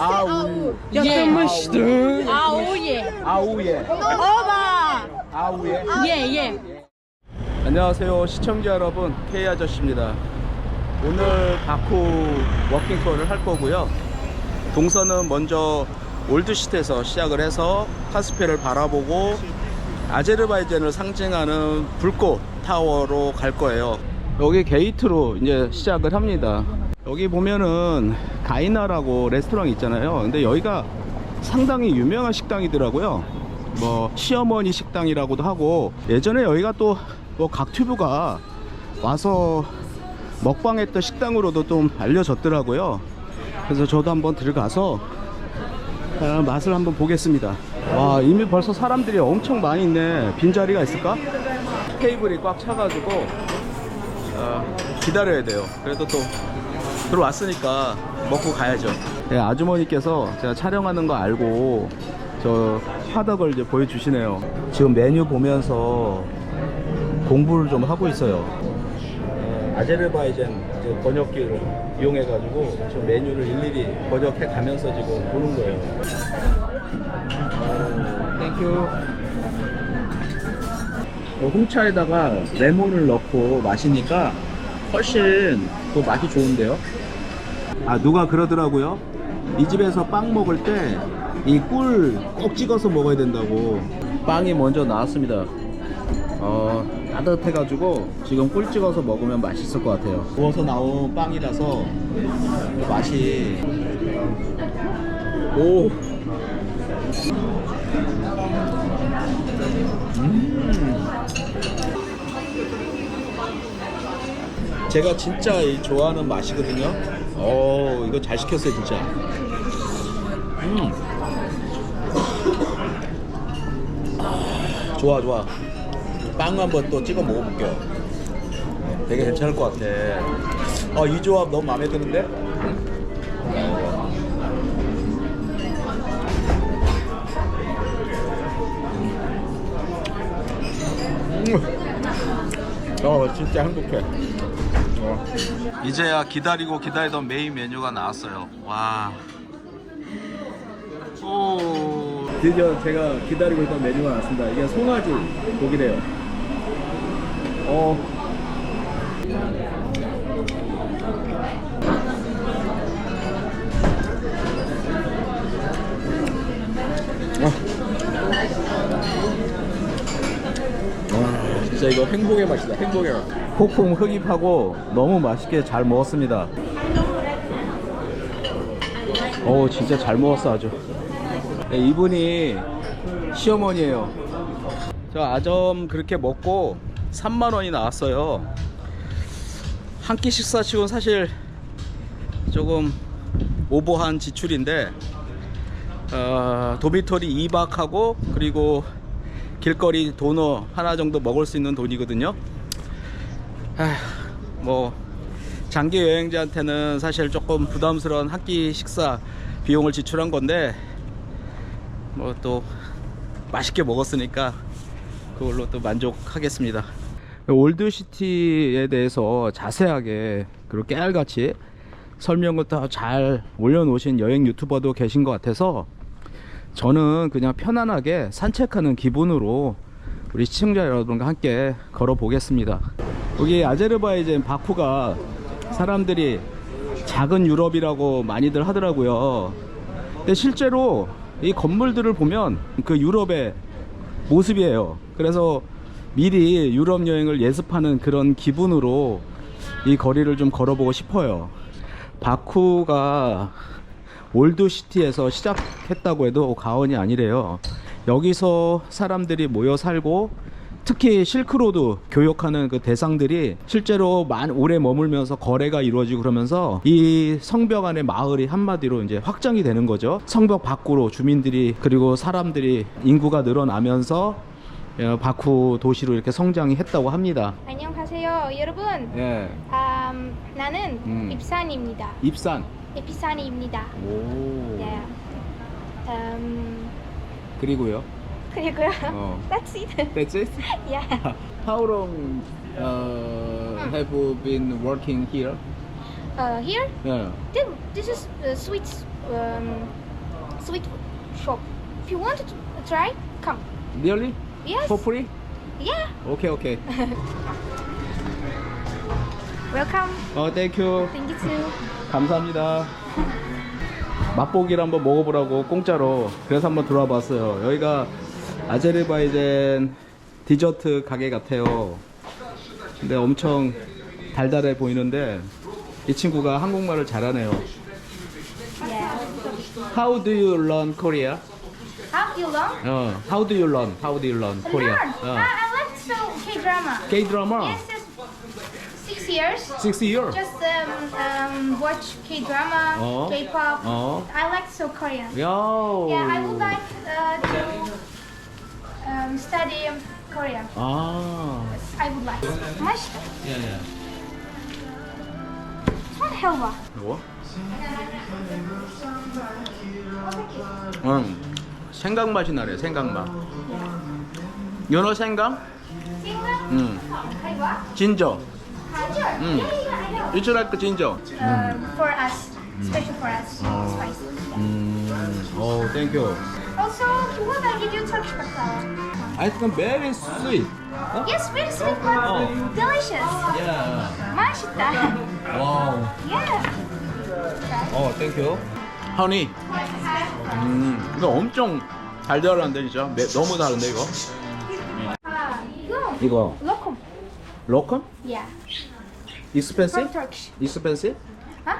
아우. 예. 아오예. 아우예. 어바. 아우예. 예, 예. 안녕하세요 시청자 여러분. K 아저씨입니다. 오늘 바쿠 워킹 투어를 할 거고요. 동선은 먼저 올드시티에서 시작을 해서 카스피를 바라보고 아제르바이잔을 상징하는 불꽃 타워로 갈 거예요. 여기 게이트로 이제 시작을 합니다 여기 보면은 가이나라고 레스토랑 있잖아요. 근데 여기가 상당히 유명한 식당이더라고요. 뭐 시어머니 식당이라고도 하고 예전에 여기가 또 뭐 각튜브가 와서 먹방했던 식당으로도 좀 알려졌더라고요. 그래서 저도 한번 들어가서 아, 맛을 한번 보겠습니다. 와 이미 벌써 사람들이 엄청 많이 있네. 빈자리가 있을까? 테이블이 꽉 차가지고 어, 기다려야 돼요. 그래도 또 들어왔으니까 먹고 가야죠. 네, 아주머니께서 제가 촬영하는 거 알고 저 화덕을 이제 보여주시네요. 지금 메뉴 보면서 공부를 좀 하고 있어요. 어, 아제르바이잔 이제 번역기를 이용해가지고 지금 메뉴를 일일이 번역해 가면서 지금 보는 거예요. 땡큐 어, 홍차에다가 레몬을 넣고 마시니까 훨씬 또 맛이 좋은데요 아 누가 그러더라고요. 이 집에서 빵 먹을 때 이 꿀 꼭 찍어서 먹어야 된다고. 빵이 먼저 나왔습니다. 어 따뜻해가지고 지금 꿀 찍어서 먹으면 맛있을 것 같아요. 구워서 나온 빵이라서 맛이 오. 음. 제가 진짜 이 좋아하는 맛이거든요. 어, 이거 잘 시켰어요, 진짜. 음. 아, 좋아, 좋아. 빵 한번 또 찍어 먹어볼게요. 되게 괜찮을 것 같아. 어, 이 조합 너무 마음에 드는데? 음. 어, 진짜 행복해. 어. 이제야 기다리고 기다리던 메인 메뉴가 나왔어요. 와. 오. 드디어 제가 기다리고 있던 메뉴가 나왔습니다. 이게 송아지 고기래요. 어. 와, 진짜 이거 행복의 맛이다. 행복의 맛. 폭풍 흡입하고 너무 맛있게 잘 먹었습니다. 오, 진짜 잘 먹었어 아주. 네, 이분이 시어머니예요. 저 아점 그렇게 먹고 3만 원이 나왔어요. 한 끼 식사 치곤 사실 조금 오버한 지출인데 어, 도미토리 2박하고 그리고 길거리 도너 하나 정도 먹을 수 있는 돈이거든요. 아휴, 뭐 장기 여행자한테는 사실 조금 부담스러운 한끼 식사 비용을 지출한 건데 뭐 또 맛있게 먹었으니까 그걸로 또 만족하겠습니다. 올드시티에 대해서 자세하게 그리고 깨알같이 설명을 다 잘 올려놓으신 여행 유튜버도 계신 것 같아서 저는 그냥 편안하게 산책하는 기분으로 우리 시청자 여러분과 함께 걸어 보겠습니다. 여기 아제르바이잔 바쿠가 사람들이 작은 유럽이라고 많이들 하더라고요. 근데 실제로 이 건물들을 보면 그 유럽의 모습이에요. 그래서 미리 유럽 여행을 예습하는 그런 기분으로 이 거리를 좀 걸어보고 싶어요. 바쿠가 올드시티에서 시작했다고 해도 과언이 아니래요. 여기서 사람들이 모여 살고 특히 실크로드 교역하는 그 대상들이 실제로 만 오래 머물면서 거래가 이루어지고 그러면서 이 성벽 안의 마을이 한마디로 이제 확장이 되는 거죠. 성벽 밖으로 주민들이 그리고 사람들이 인구가 늘어나면서 어, 바쿠 도시로 이렇게 성장이 했다고 합니다. 안녕하세요, 여러분. 예. 음, 나는 음. 입산입니다. 입산. 에피산입니다. 오. 네. 음, 그리고요. 그리고요. 어. That's it. That's it. yeah. How long uh, have you been working here? Uh, here, Yeah. Then this is a sweet, um, sweet shop. If you want to try, come. Really? Yes. For free? Yeah. 오케이 오케이. Welcome. 어, 땡큐. Thank you too. 감사합니다. 맛보기를 한번 먹어보라고 공짜로 그래서 한번 들어와 봤어요. 여기가 아제르바이젠 디저트 가게 같아요. 근데 엄청 달달해 보이는데 이 친구가 한국말을 잘하네요. How do you learn Korea? How you learn? 어, how do you learn? How do you learn Korea? Learn. 어. I, I like so K drama. K drama. Yes, yes. Six years. Six years. Just um, um, watch K drama, Oh. K pop. Oh. I like so Korean. 야. Yeah, I would like uh, to um, study Korean. 아. I would like. 맛있다. 예, 예. What helva? 뭐? 응. 생강 맛이 나네. 생강 맛. 연어 생강? Singa? 응. Helva? 진저. Ginger? Mm. Yeah, yeah, I know. You like 진저? Uh, for us, special for us, spicy. 음. 오, 땡큐. Also, if you want, I give you Turkish baklava. I think very sweet. 어? Yes, very sweet but Oh. delicious. Yeah. 맛있다. 와우. Yeah. 어, 땡큐. 허니. 음. 이거 엄청 달달한데 진짜. 매- 너무 다른데 이거. 아, 이거 이거 lokum. 로컨? Yeah. Expensive? From Turkish. Expensive? Huh?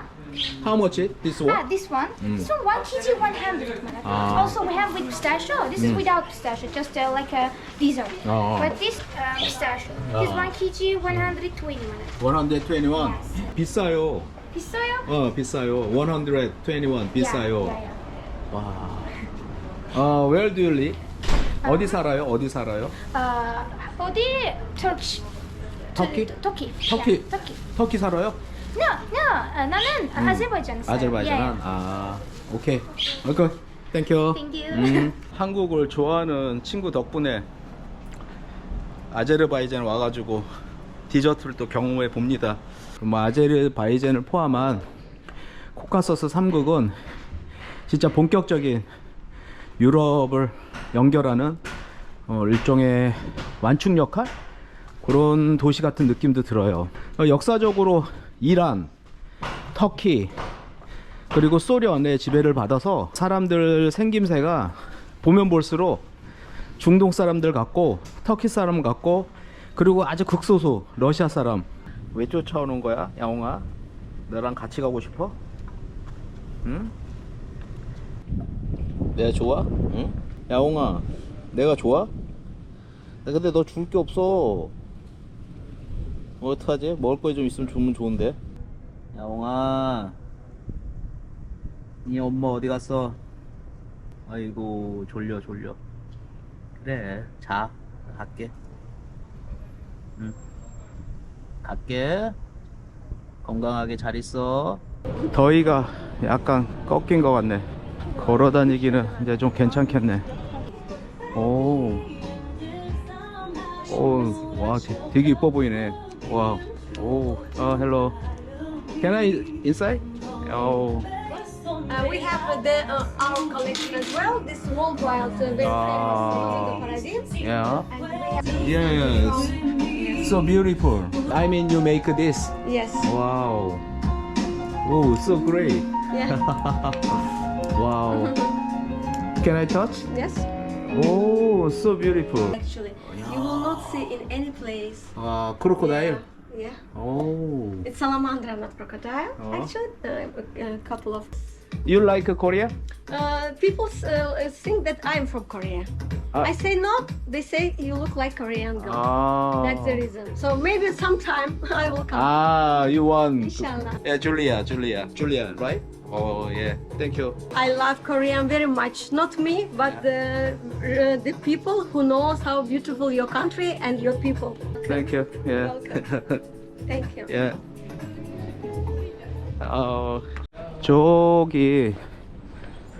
How much this Ah, one? this one. Mm. This one, one kg, 100. Ah. Also, we have with pistachio. This is Mm. without pistachio, just uh, like a dessert. Oh. But this uh, pistachio. This Ah. one kg, 120. 121. 비싸요. 비싸요? 어, 비싸요. 121 비싸요. Yeah, yeah, 와. 어, where do you live? 어디 살아요? 어디 살아요? yeah. Uh, 어디? Turkish. 터키? 터키. 터키. 터키. 터키 살아요? No, no. 어, 나는 아제르바이잔 살아요. 아제르바이잔. Yeah. 아, 오케이. 오케이. 땡큐. Thank you. 음, 한국을 좋아하는 친구 덕분에 아제르바이잔 와가지고 디저트를 또 경험해 봅니다. 뭐 아제르바이잔을 포함한 코카서스 3국은 진짜 본격적인 유럽을 연결하는 어, 일종의 완충 역할 그런 도시 같은 느낌도 들어요. 어, 역사적으로 이란, 터키, 그리고 소련의 지배를 받아서 사람들 생김새가 보면 볼수록 중동 사람들 같고 터키 사람 같고 그리고 아주 극소수 러시아 사람 왜 쫓아오는 거야 야옹아 너랑 같이 가고 싶어? 응? 내가 좋아? 응? 야옹아 내가 좋아? 나 근데 너 줄 게 없어 어떡하지? 먹을 거좀 있으면 주면 좋은데? 야옹아. 네 엄마 어디 갔어? 아이고 졸려 졸려. 그래 자 갈게. 응. 갈게. 건강하게 잘 있어. 더위가 약간 꺾인 것 같네. 걸어 다니기는 이제 좀 괜찮겠네. 오, 오, 와, 되- 되게 이뻐 보이네. Wow. Oh, oh, hello. Can I inside? Oh. Uh, we have the, uh, our collection as well. This world wild. very uh, famous ah. Yeah. Yes. So beautiful. I mean, you make this. Yes. Wow. Oh, so great. Yeah. wow. Can I touch? Yes. Oh, so beautiful. Actually see in any place. 아, crocodile. Yeah, Oh. it's salamandra, not crocodile. Oh. Actually, uh, a, a couple of you like uh, Korea? Uh, people uh, think that I'm from Korea. Uh, I say no. They say you look like Korean girl. Oh. That's the reason. So maybe sometime I will come. Ah, you want? Inshallah. Yeah, Julia, Julia, Julia, right? Oh yeah. Thank you. I love Korean very much. Not me, but yeah. the uh, the people who knows how beautiful your country and your people. Thank you. Yeah. Welcome. Thank you. Yeah. Oh. 저기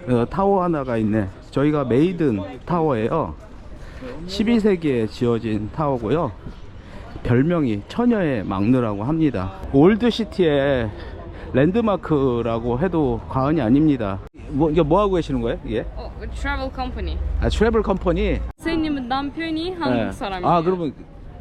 어, 타워 하나가 있네. 저희가 메이든 타워예요. 12세기에 지어진 타워고요. 별명이 처녀의 막루라고 합니다. 올드 시티에 랜드마크라고 해도 과언이 아닙니다. 뭐 이게 뭐 하고 계시는 거예요? 이게? 어, travel company. 아 트래블 컴퍼니. 선생님은 남편이 한국 네. 사람이에요. 아 그러면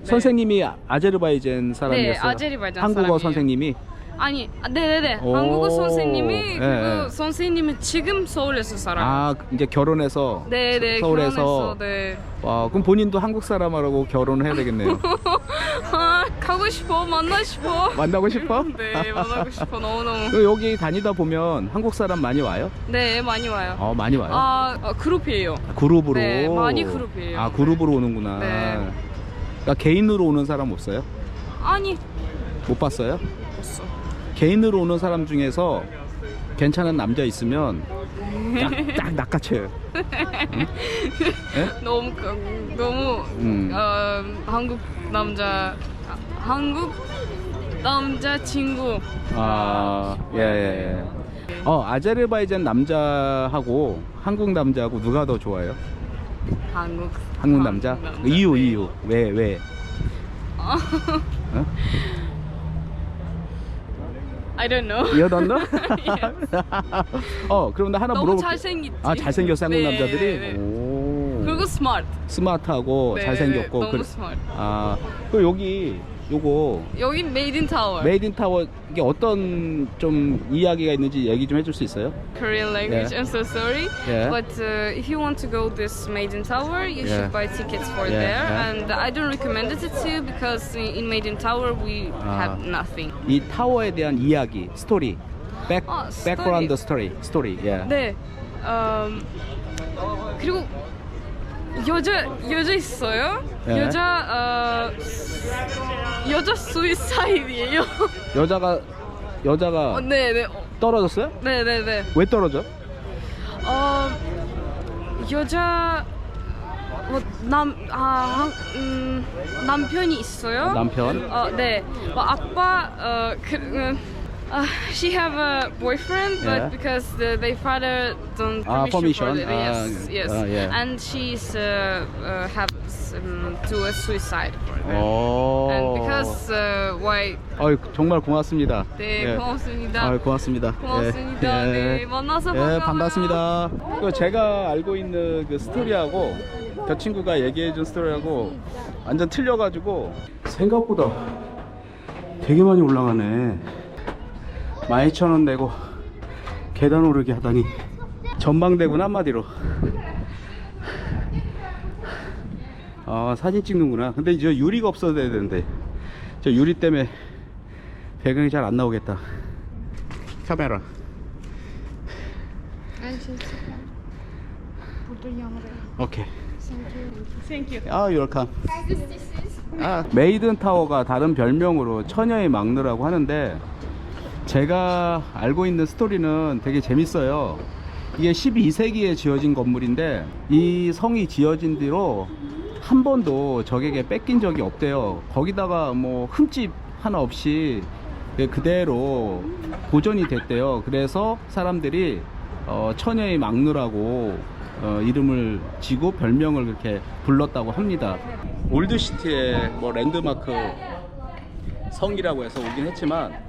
선생님이 아제르바이잔 사람이었어요. 네, 아제르바이잔 한국어 사람이에요. 선생님이. 아니, 아, 네네네. 오. 한국어 선생님이 네, 네. 선생님은 지금 서울에서 살아요. 아 이제 결혼해서 네네. 서- 서울에서. 결혼해서, 네. 와 그럼 본인도 한국 사람하고 결혼을 해야 되겠네요. 아, 가고 싶어, 만나고 싶어. 만나고 싶어? 네, 만나고 싶어, 너무너무. 그 여기 다니다 보면 한국 사람 많이 와요? 네, 많이 와요. 어 많이 와요. 아, 어, 그룹이에요. 그룹으로. 네, 많이 그룹이에요. 아 그룹으로 오는구나. 네. 그러니까 개인으로 오는 사람 없어요? 아니, 못 봤어요? 없어. 개인으로 오는 사람 중에서 괜찮은 남자 있으면 딱, 딱 낚아채요. 너무, 그- 너무, 음. 어, 한국 남자, 아, 한국 남자 친구. 아, 예, 예, 예. 어, 아제르바이잔 남자하고 한국 남자하고 누가 더 좋아요? 한국. 한국 남자? 이유, 이유. 왜, 왜? 어? I don't know. You don't know? 어, 그럼 나 하나 너무 물어볼게. 잘생겼지. 아, 잘생겼어, 한국 네, 남자들이? 네, 네. 오. 그리고 스마트. 스마트하고 네, 잘생겼고. 네, 너무 그래- 스마트. 아, 그 여기 요거 여기 메이드 인 타워. 메이드 인 타워 이게 어떤 좀 이야기가 있는지 얘기 좀 해줄 수 있어요? Korean language. Yeah. I'm so sorry. Yeah. But uh, if you want to go this Maiden Tower, you Yeah. should buy tickets for Yeah, there. yeah. And I don't recommend it to you because in in Maiden Tower we Ah. have nothing. 이 타워에 대한 이야기, 스토리, 백 아, 백그라운드 스토리, 스토리. 예. 네. 음, 그리고 여자 여자 있어요? 네. 여자 어, 여자 수이사이드예요. 여자가 여자가 어, 네, 네. 어, 떨어졌어요? 네, 네, 네. 왜 떨어져? 어, 여자 뭐, 남, 아, 한- 음, 남편이 있어요. 남편. 어, 네. 뭐, 아빠, 어, 그, 음, uh, she have a boyfriend, but Yeah. because the, their father don't Ah, permission, for it. Ah, yes, yes, ah, yeah. and she's uh, uh, have um, do a suicide for them. 오. And because uh, why? 어이, 정말 고맙습니다. 네, 예. 고맙습니다. 아유, 고맙습니다. 고맙습니다. 예. 네, 만나서 예, 반가워요. 반갑습니다. 그 제가 알고 있는 그 스토리하고 저 친구가 얘기해준 스토리하고 완전 틀려가지고 생각보다 되게 많이 올라가네. 12,000원 내고 계단 오르기 하다니 전망대군 한마디로. 아 사진 찍는구나. 근데 이제 유리가 없어야 되는데 저 유리 때문에 배경이 잘 안 나오겠다. 카메라. 오케이. 아, 유얼캄. 아, 메이든 타워가 다른 별명으로 처녀의 막루라고 하는데 제가 알고 있는 스토리는 되게 재밌어요. 이게 12세기에 지어진 건물인데 이 성이 지어진 뒤로 한 번도 적에게 뺏긴 적이 없대요. 거기다가 뭐 흠집 하나 없이 그대로 보존이 됐대요. 그래서 사람들이 어, 처녀의 막루라고 어, 이름을 지고 별명을 그렇게 불렀다고 합니다. 올드시티의 뭐 랜드마크 성이라고 해서 오긴 했지만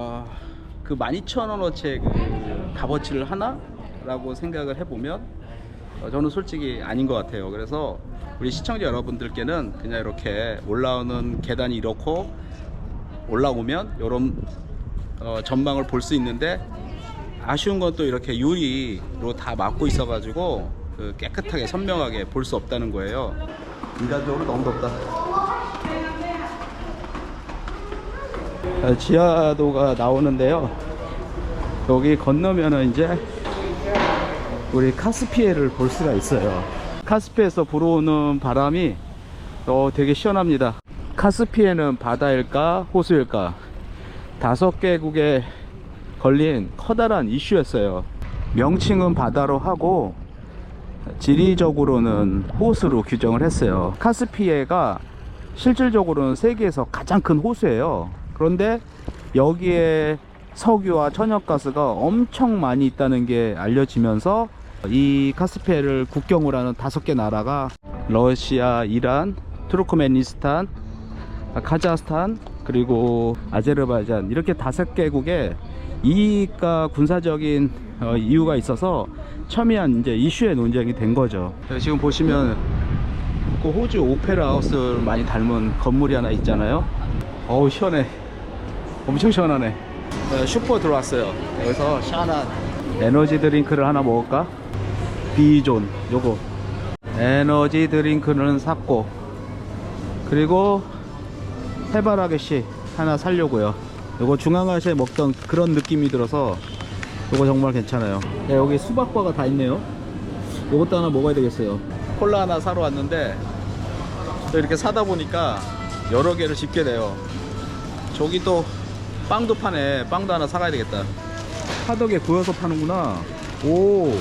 아, 그 12,000원어치의 그 값어치를 하나라고 생각을 해보면 어, 저는 솔직히 아닌 것 같아요. 그래서 우리 시청자 여러분들께는 그냥 이렇게 올라오는 계단이 이렇고 올라오면 이런 어, 전망을 볼 수 있는데 아쉬운 건 또 이렇게 유리로 다 막고 있어 가지고 그 깨끗하게 선명하게 볼 수 없다는 거예요. 인간적으로 너무 덥다. 아, 지하도가 나오는데요. 여기 건너면은 이제 우리 카스피해를 볼 수가 있어요. 카스피에서 불어오는 바람이 어, 되게 시원합니다. 카스피해는 바다일까 호수일까? 다섯 개국에 걸린 커다란 이슈였어요. 명칭은 바다로 하고 지리적으로는 호수로 규정을 했어요. 카스피해가 실질적으로는 세계에서 가장 큰 호수예요. 그런데 여기에 석유와 천연가스가 엄청 많이 있다는 게 알려지면서 이 카스피해를 국경으로 하는 다섯 개 나라가 러시아, 이란, 투르크메니스탄, 카자흐스탄, 그리고 아제르바이잔 이렇게 다섯 개국에 이익과 군사적인 어, 이유가 있어서 첨예한 이제 이슈의 논쟁이 된 거죠. 네, 지금 보시면 그 호주 오페라 하우스를 많이 닮은 건물이 하나 있잖아요. 어우 시원해. 엄청 시원하네. 네, 슈퍼 들어왔어요. 여기서 시원한 에너지 드링크를 하나 먹을까? 비존 요거 에너지 드링크는 샀고 그리고 해바라기씨 하나 살려고요. 요거 중앙아시아에 먹던 그런 느낌이 들어서 요거 정말 괜찮아요. 네, 여기 수박바가 다 있네요. 요것도 하나 먹어야 되겠어요. 콜라 하나 사러 왔는데 또 이렇게 사다 보니까 여러 개를 집게 돼요. 저기 또 빵도 파네. 빵도 하나 사가야 되겠다. 화덕에 구워서 파는구나. 오.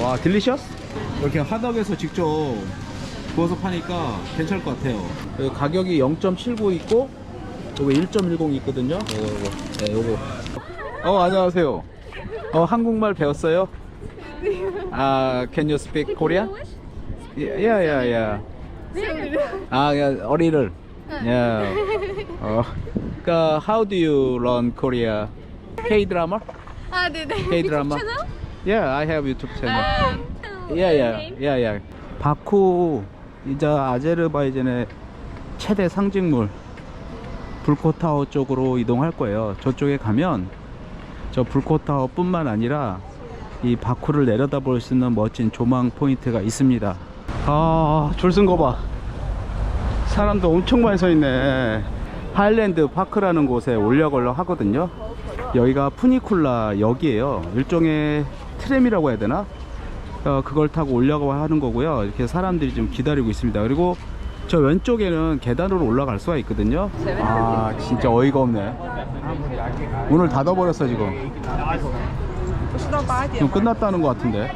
와, 딜리셔스? 이렇게 화덕에서 직접 구워서 파니까 괜찮을 것 같아요. 여기 가격이 0.79 있고, 여기 1.10 있거든요. 요거, 요거. 네, 요거. 어, 안녕하세요. 어, 한국말 배웠어요? 아, can you speak Korean? Yeah, yeah, yeah. 아, 야, 어리를. Yeah. 어, 그러니까 how do you learn Korea? K 드라마? 아, 네네. K 드라마? Yeah, I have YouTube channel. Yeah, yeah, yeah, yeah. 바쿠 이제 아제르바이잔의 최대 상징물 불코타워 쪽으로 이동할 거예요. 저쪽에 가면 저 불코타워뿐만 아니라 이 바쿠를 내려다볼 수 있는 멋진 조망 포인트가 있습니다. 아, 줄 쓴 거 봐. 사람도 엄청 많이 서 있네. 하일랜드 파크라는 곳에 올려걸려 하거든요. 여기가 푸니쿨라 역이에요. 일종의 트램이라고 해야 되나? 어, 그걸 타고 올라가고 하는 거고요. 이렇게 사람들이 좀 기다리고 있습니다. 그리고 저 왼쪽에는 계단으로 올라갈 수가 있거든요. 아, 진짜 어이가 없네. 오늘 닫아버렸어, 지금. 지금 끝났다는 것 같은데.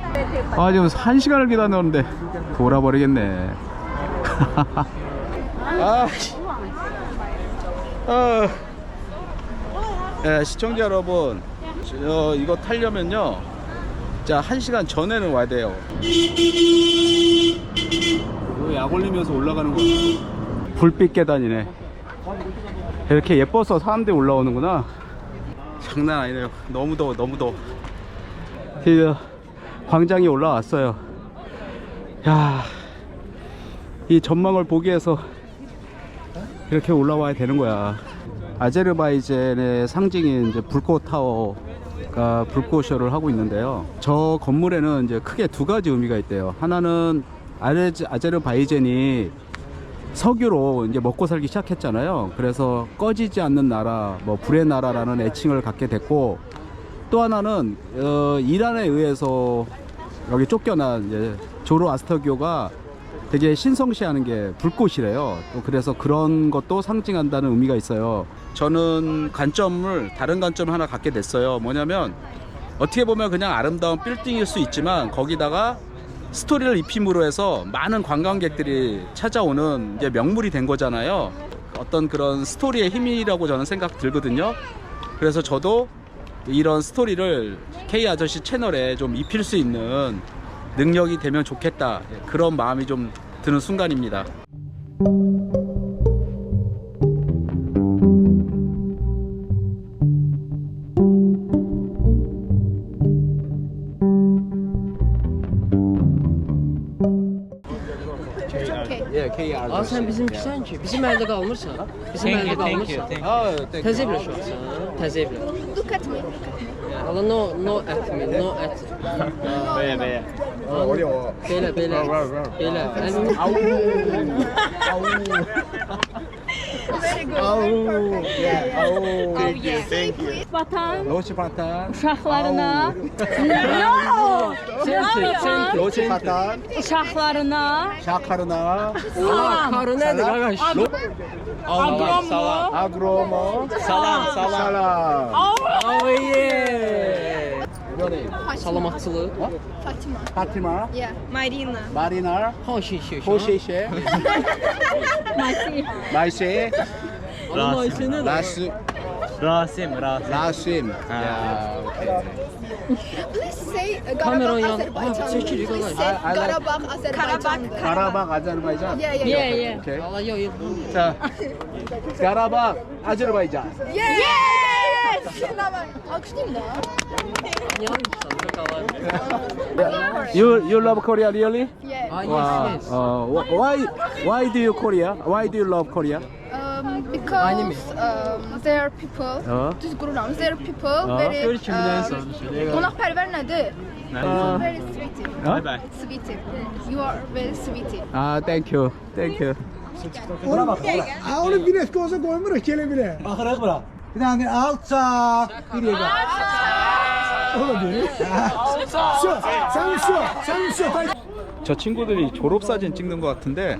아, 지금 한 시간을 기다렸는데 돌아버리겠네. 아, 씨. 아. 예, 시청자 여러분, 저, 이거 타려면요. 자, 한 시간 전에는 와야 돼요. 약 올리면서 올라가는 거. 불빛 계단이네. 이렇게 예뻐서 사람들이 올라오는구나. 장난 아니네요. 너무 더워, 너무 더워. 광장에 올라왔어요. 야, 이 전망을 보기 위해서 이렇게 올라와야 되는 거야. 아제르바이잔의 상징인 이제 불꽃 타워가 불꽃쇼를 하고 있는데요. 저 건물에는 이제 크게 두 가지 의미가 있대요. 하나는 아제르, 아제르바이잔이 석유로 이제 먹고 살기 시작했잖아요. 그래서 꺼지지 않는 나라, 뭐 불의 나라라는 애칭을 갖게 됐고 또 하나는 어, 이란에 의해서 여기 쫓겨난 이제 조로아스터교가 되게 신성시하는 게 불꽃이래요. 또 그래서 그런 것도 상징한다는 의미가 있어요. 저는 관점을 다른 관점 하나 갖게 됐어요. 뭐냐면 어떻게 보면 그냥 아름다운 빌딩일 수 있지만 거기다가 스토리를 입힘으로 해서 많은 관광객들이 찾아오는 이제 명물이 된 거잖아요. 어떤 그런 스토리의 힘이라고 저는 생각 들거든요. 그래서 저도 이런 스토리를 K 아저씨 채널에 좀 입힐 수 있는 능력이 되면 좋겠다. 그런 마음이 좀 드는 순간입니다. Aa sen bizimkisən ki, bizim əldə qalmırsan. Bizim əldə qalmırsan. Təzə bir uşaqsan. Təzə bir. Look at me. Hala no no ət mi? No ət. Beye beye. Belə belə. Belə. Əlini Vatan 로치 파탄. uşaqlarına sən 로치 파탄. uşaqlarına 샤카르나. salam. karı nədir qardaş? Agromu. 아그로모. 살람 살람. Aye. Salamatçılıq. Fatima. 파티마. Yeah. Marina. 마리 나. Hoşi şey. 호시셰. 마이셰. Ama şey nədir? 라스. Rasim, Rasim. 라심. 야, 오케이. Please say Kuzey e, Kameron Karabakh, yan- Azerbaycan. Ha, çekil, yukarı. We I- say I like- Karabakh, Azerbaycan. 가라박 아제르바이잔. Yeah, yeah, Yeah, yeah. yeah. 오케이. Valla yok yok. 자, 가라박 아제르바이잔. Yes! Tamam. Alkışlayayım da. Yanlış sanırım. You you love Korea really? Yeah. Ah Wow. yes yes. Uh, wh- why why do you Korea? Why do you love Korea? Um, Aynı mı? because um, there are people, 어? düz qururam, there are people Aa. very Görkemden um, sonra. qonaqpərvər nədir? 어? Very sweetie. 어? Sweetie. You are very sweetie. 아, thank you. Thank you. Ha onu bir etki olsa koymur kele bile. Bakırak bırak. Bir tane alçak. Bir yere. 저 친구들이 졸업 사진 찍는 것 같은데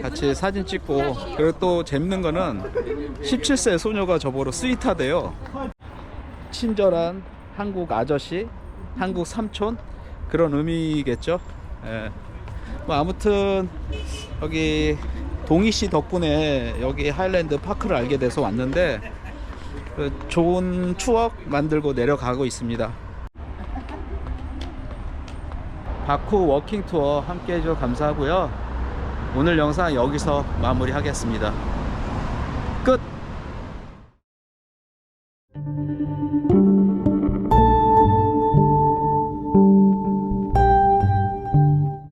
같이 사진 찍고 그리고 또 재밌는 거는 17세 소녀가 저보러 스윗하대요. 친절한 한국 아저씨 한국 삼촌 그런 의미겠죠? 예. 뭐 아무튼 여기 동희 씨 덕분에 여기 하일랜드 파크를 알게 돼서 왔는데 그 좋은 추억 만들고 내려가고 있습니다 바쿠 워킹 투어 함께 해주셔서 감사하고요. 오늘 영상 여기서 마무리하겠습니다. 끝!